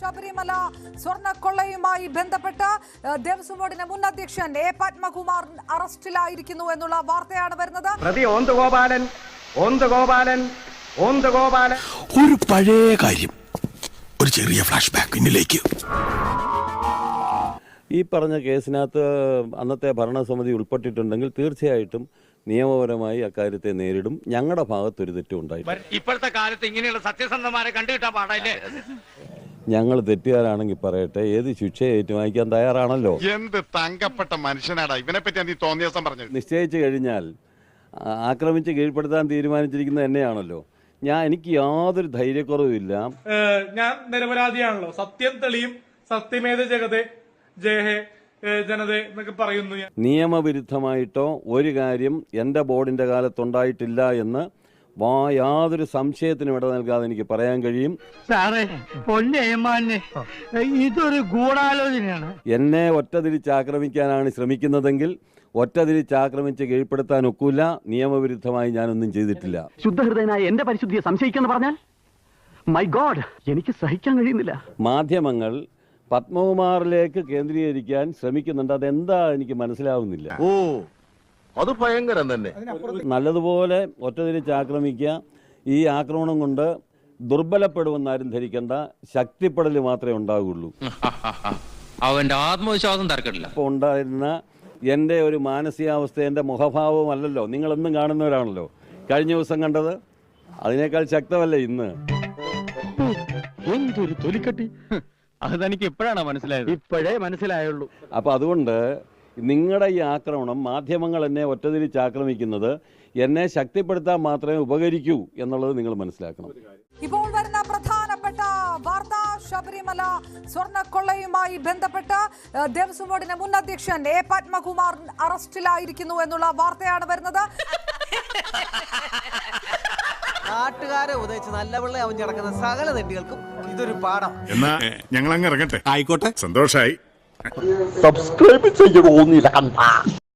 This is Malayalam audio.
ശബരിമല സ്വർണക്കൊള്ളയുമായി ബന്ധപ്പെട്ട് ദേവസ്വം ബോർഡിന്റെ മുൻ അധ്യക്ഷൻ എ. പത്മകുമാർ അറസ്റ്റിലായിരിക്കുന്നു എന്നുള്ള വാർത്തയാണ് വരുന്നത്. പ്രതി ഓന്തുഗോപാലൻ ഓന്തുഗോപാലൻ ഓന്തുഗോപാലൻ ഒരു പഴയ കാര്യം ഒരു ചെറിയ ഫ്ലാഷ് ബാക്ക് പിന്നിലേക്ക് ഈ പറഞ്ഞ കേസിനകത്ത് അന്നത്തെ ഭരണസമിതി ഉൾപ്പെട്ടിട്ടുണ്ടെങ്കിൽ തീർച്ചയായിട്ടും നിയമപരമായി അക്കാര്യത്തെ നേരിടും. ഞങ്ങളുടെ ഭാഗത്തൊരു തെറ്റും ഉണ്ടായിട്ടില്ല. ഇപ്പോഴത്തെ കാലത്ത് ഇങ്ങനെയുള്ള സത്യസന്ധമാരെ കണ്ടുകിട്ടാൻ പാടല്ലേ ഞങ്ങൾ തെറ്റുകാരാണെങ്കിൽ പറയട്ടെ ഏത് ശിക്ഷ ഏറ്റുവാങ്ങിക്കാൻ തയ്യാറാണല്ലോ? എന്ത് തങ്കപ്പെട്ട മനുഷ്യനാടാ ഇവനെ പറ്റി നീ തോന്നിയ ദിവസം പറഞ്ഞത്. നിശ്ചയിച്ചു കഴിഞ്ഞാൽ ആക്രമിച്ച് കീഴ്പ്പെടുത്താൻ തീരുമാനിച്ചിരിക്കുന്നത് എന്നെയാണല്ലോ. ഞാൻ എനിക്ക് യാതൊരു ധൈര്യക്കുറവുമില്ല ഞാൻ നിരപരാധിയാണല്ലോ. സത്യം തെളിയും സത്യമേത ജഗതേ ജയഹേ ജനത ജനതേ എന്നൊക്കെ പറയുന്നു ഞാൻ. നിയമവിരുദ്ധമായിട്ടോ ഒരു കാര്യം എന്റെ ബോർഡിന്റെ കാലത്തുണ്ടായിട്ടില്ല എന്ന് വാ യാതൊരു സംശയത്തിനും ഇട നൽകാതെ എനിക്ക് പറയാൻ കഴിയും. സാറേ പൊന്നേമാനെ ഇതൊരു ഗൂഢാലോചനയാണ്. എന്നെ ഒറ്റ തിരിച്ച് ആക്രമിക്കാനാണ് ശ്രമിക്കുന്നതെങ്കിൽ ഒറ്റ തിരിച്ച് ആക്രമിച്ച് കീഴ്പ്പെടുത്താൻ ഒക്കൂല. നിയമവിരുദ്ധമായി ഞാനൊന്നും ചെയ്തിട്ടില്ല. ശുദ്ധഹൃദയനായ എന്റെ പരിശുദ്ധിയെ സംശയിക്കുന്നു പറഞ്ഞാൽ മൈ ഗോഡ് എനിക്ക് സഹിക്കാൻ കഴിയുന്നില്ല. മാധ്യമങ്ങൾ പത്മകുമാറിലേക്ക് കേന്ദ്രീകരിക്കാൻ ശ്രമിക്കുന്നുണ്ട്. അതെന്താ എനിക്ക് മനസ്സിലാവുന്നില്ല. ഓ അത് ഭയങ്കരം തന്നെ. നല്ലതുപോലെ ഒറ്റതിരിച്ച് ആക്രമിക്കുക. ഈ ആക്രമണം കൊണ്ട് ദുർബലപ്പെടുമെന്നാരും ധരിക്കേണ്ട. ശക്തിപ്പെടൽ മാത്രമേ ഉണ്ടാകുള്ളൂ അവന്റെ ആത്മവിശ്വാസം തർക്കമില്ല അപ്പൊ ഉണ്ടായിരുന്ന എന്റെ ഒരു മാനസികാവസ്ഥ എന്റെ മുഖഭാവവും അല്ലല്ലോ. നിങ്ങളെന്നും കാണുന്നവരാണല്ലോ. കഴിഞ്ഞ ദിവസം കണ്ടത്? അതിനേക്കാൾ ശക്തമല്ലേ ഇന്ന്? എന്തൊരു തൊലിക്കട്ടി. അത് തനിക്ക് ഇപ്പോഴാണ് മനസ്സിലായത്? ഇപ്പോഴേ മനസ്സിലായുള്ളൂ. അപ്പോൾ അതുകൊണ്ട് നിങ്ങളുടെ ഈ ആക്രമണം മാധ്യമങ്ങൾ എന്നെ ഒറ്റതിരിച്ച് ആക്രമിക്കുന്നത് എന്നെ ശക്തിപ്പെടുത്താൻ മാത്രമേ ഉപകരിക്കൂ എന്നുള്ളത് നിങ്ങൾ മനസ്സിലാക്കണം. ഇപ്പോൾ വരുന്ന പ്രധാനപ്പെട്ട വാർത്ത ശബരിമല സ്വർണക്കൊള്ളയുമായി ബന്ധപ്പെട്ട് ദേവസ്വം ബോർഡിന്റെ മുൻ അധ്യക്ഷൻ എ. പത്മകുമാർ അറസ്റ്റിലായിരിക്കുന്നു എന്നുള്ള വാർത്തയാണ് വരുന്നത്. നാട്ടുകാരെ ഉദയിച്ച് നല്ല അവൻ നടക്കുന്ന സകല തെണ്ടികൾക്കും ഇതൊരു പാഠം. എന്നാ ഞങ്ങൾ അങ്ങ് ഇറങ്ങട്ടെ? ആയിക്കോട്ടെ. സന്തോഷായി. സബ്സ്ക്രൈബ് ചെയ്യണോന്നില്ല കണ്ട.